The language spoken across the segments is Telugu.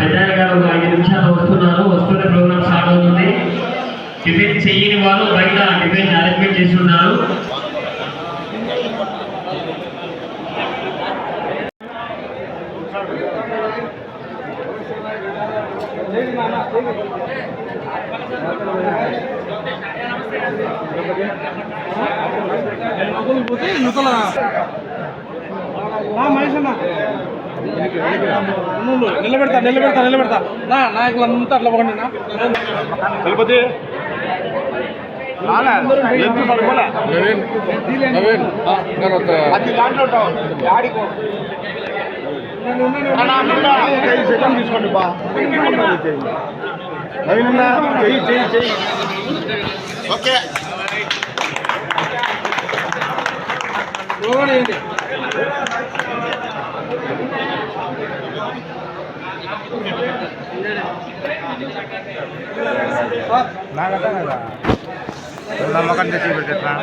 పెద్దాయన గారు ఒక ఐదు నిమిషాలు వస్తున్నారు. వస్తున్న ప్రోగ్రామ్ స్టార్ట్ అవుతుంది. టిఫిన్ చేయని వారు బయట టిఫిన్ అరేంజ్మెంట్ చేసి ఉన్నారు. నిలబెడతా నిలబెడతా నిలబెడతా. నా నాయకులంతా అట్లా ఐదు సెకండ్ తీసుకోండి బా. చెయ్యి చెయ్యి చెయ్యి. ఓకే. நாங்கள் தான் நம்ம கண்டு செய்யப்பட்டிருக்கோம்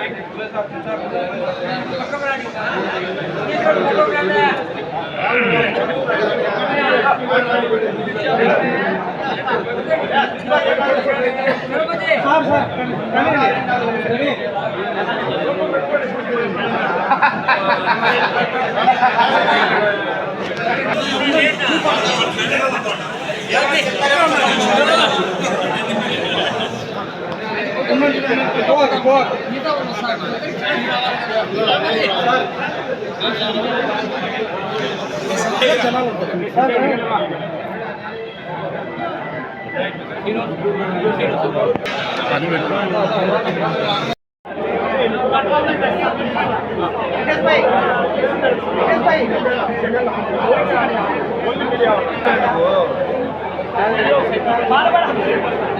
దయచేసి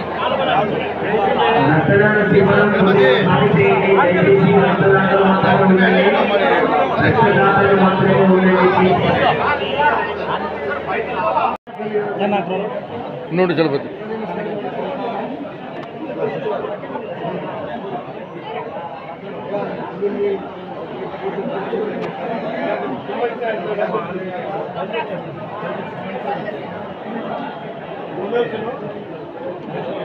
రక్తదానంలో మాత్రమే ఉండండి. రక్తదాతలు మాత్రమే ఉండండి ప్లీజ్. నూడు చలపతి రక్తదానం అయిన తర్వాత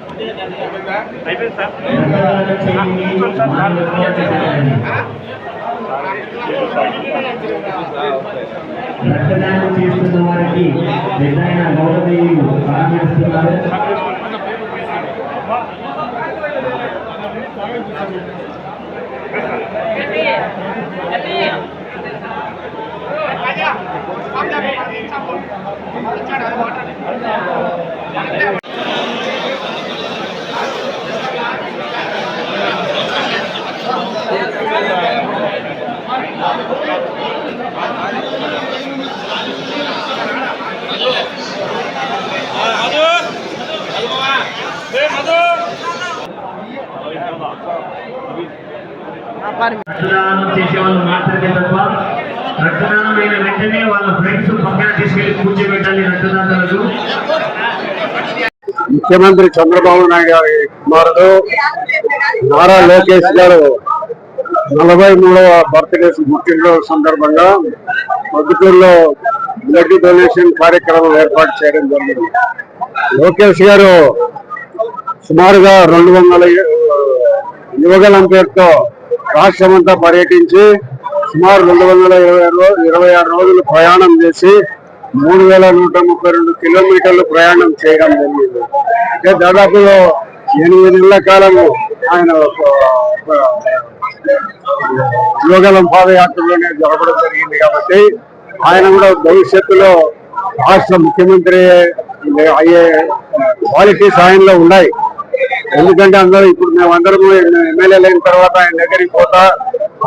దయచేసి మీరు రక్తదానం చేస్తున్న వారికి నిజమైన గౌరవీయులు ప్రారంభిస్తున్నారు మాత్రమే తప్ప రక్తదానం అయిన వెంటనే వాళ్ళ ఫ్రెండ్స్ పక్కన తీసుకెళ్ళి కూర్చోబెట్టాలి రక్తదాతలకు ముఖ్యమంత్రి చంద్రబాబు నాయుడు గారి కుమారుడు నారా లోకేష్ గారు నలభై మూడవ బర్త్డే పుట్టినరోజు సందర్భంగా మధుకూరులో బ్లడ్ డొనేషన్ కార్యక్రమం ఏర్పాటు చేయడం జరిగింది. లోకేష్ గారు సుమారుగా రెండు వందల యువగలం పేరుతో రాష్ట్రమంతా పర్యటించి సుమారు రెండు వందల ఇరవై ఇరవై ఆరు రోజులు ప్రయాణం చేసి మూడు వేల నూట ముప్పై రెండు కిలోమీటర్లు ప్రయాణం చేయడం జరిగింది. అంటే దాదాపులో ఎనిమిది నెలల కాలము ఆయన యోగలం పాదయాత్రలోనే జరగడం జరిగింది కాబట్టి ఆయన కూడా భవిష్యత్తులో రాష్ట్ర ముఖ్యమంత్రి అయ్యే క్వాలిటీస్ ఆయనలో ఉన్నాయి. ఎందుకంటే అందరూ ఇప్పుడు మేమందరము ఎమ్మెల్యేలు అయిన తర్వాత ఆయన దగ్గరికి పోతా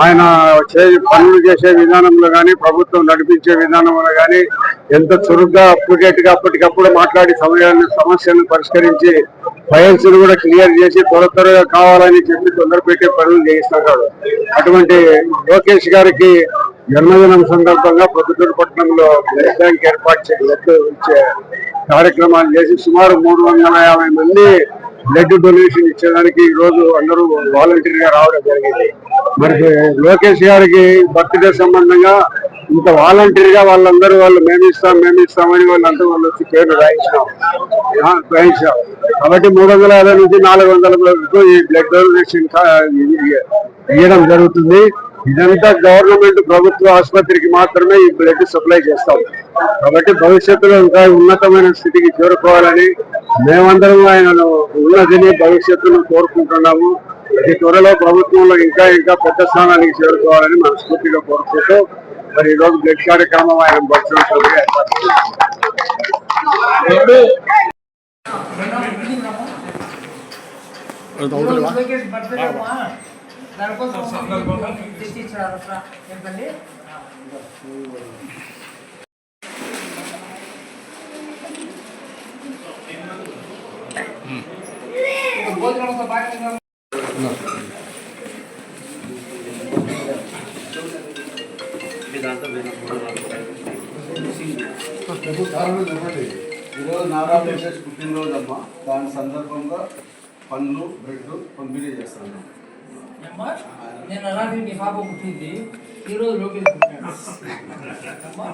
ఆయన చే పనులు చేసే విధానంలో కానీ ప్రభుత్వం నడిపించే విధానంలో కానీ ఎంత చురుగ్గా అప్డేట్గా అప్పటికప్పుడు మాట్లాడి సమయాన్ని సమస్యలను పరిష్కరించి ఫైల్స్ కూడా క్లియర్ చేసి త్వర త్వరగా కావాలని చెప్పి తొందర పెట్టే పనులు చేయిస్తున్నాడు అటువంటి లోకేష్ గారికి జన్మదినం సందర్భంగా పొద్దుటూరు పట్టణంలో బ్లడ్ బ్యాంక్ ఏర్పాటు చేసే కార్యక్రమాలు చేసి సుమారు మూడు వందల యాభై మంది బ్లడ్ డొనేషన్ ఇచ్చేదానికి ఈ రోజు అందరూ వాలంటీర్గా రావడం జరిగింది. మరి లోకేష్ గారికి బర్త్డే సంబంధంగా ఇంత వాలంటీర్గా వాళ్ళందరూ వాళ్ళు మేమిస్తాం మేమిస్తామని వాళ్ళు అందరూ వాళ్ళు వచ్చి పేర్లు రాయించినాం. రాయించాం కాబట్టి మూడు వందల యాభై నుంచి నాలుగు వందల వరకు ఈ బ్లడ్ డొనేషన్ ఇవ్వడం జరుగుతుంది. ఇదంతా గవర్నమెంట్ ప్రభుత్వ ఆసుపత్రికి మాత్రమే ఈ బ్లడ్ సప్లై చేస్తాం. కాబట్టి భవిష్యత్తులో ఇంకా ఉన్నతమైన స్థితికి చేరుకోవాలని మేమందరం ఆయనను ఉన్నతిని భవిష్యత్తును కోరుకుంటున్నాము. అతి త్వరలో ప్రభుత్వంలో ఇంకా ఇంకా పెద్ద స్థానానికి చేరుకోవాలని మనస్ఫూర్తిగా కోరుకుంటూ మరి ఈ రోజు బ్లడ్ కార్యక్రమం ఆయన అమ్మా. దానికోసం తెచ్చి ఇచ్చారు అట్లా ఏంటండి భోజనంతో బాగా ఈరోజు నారా లోకేష్ పుట్టినరోజు అమ్మ. దాని సందర్భంగా పండ్లు బ్రెడ్ పంపిణీ చేస్తాను. అమ్మా, నేను అలాగే మీ పాప పుట్టింది ఈరోజు లోకేష్ పుట్టాడు అమ్మా,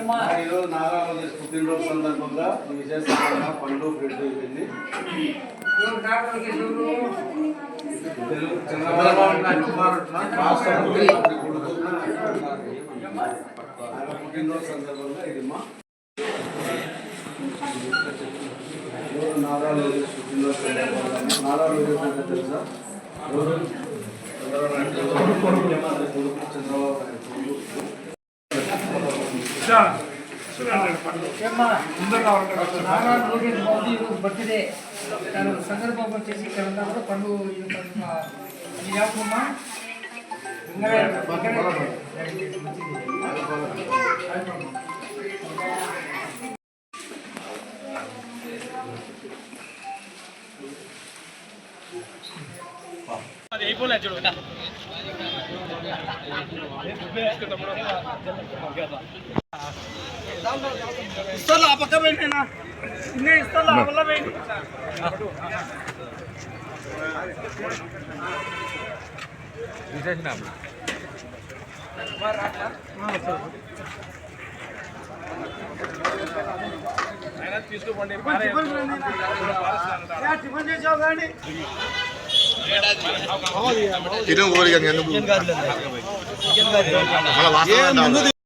అమ్మా, ఈరోజు నారా లోకేష్ పుట్టినరోజు సందర్భంగా బ్రెడ్ చంద్రబాబు నాయుడు రాష్ట్ర పుట్టినరోజు సందర్భంగా ఇది మా ఈరోజు నారా లోకేష్ పుట్టినరోజు సందర్భంగా నారా లోకేష్ అంటే తెలుసా ఎవరు? చంద్రబాబు నాయుడు ముఖ్యమంత్రి కొడుకు చంద్రబాబు నాయుడు కొడుకు ఏమ్మా, నారా లోకేష్ బాబు ఈరోజు బర్త్డే దాని సందర్భంగా వచ్చేసి ఇక్కడ అంతా కూడా పండుగ ఇది ఏమమ్మా ఇంకా ఇస్తాను ఆ పక్క పోయినా ఇన్నే ఇస్తాను ఆ వల్ల పోయింది తీసుకోండి టిఫిన్ చేసావు కానీ. తిను ఊరిగా ఎందుకు మళ్ళీ వాసన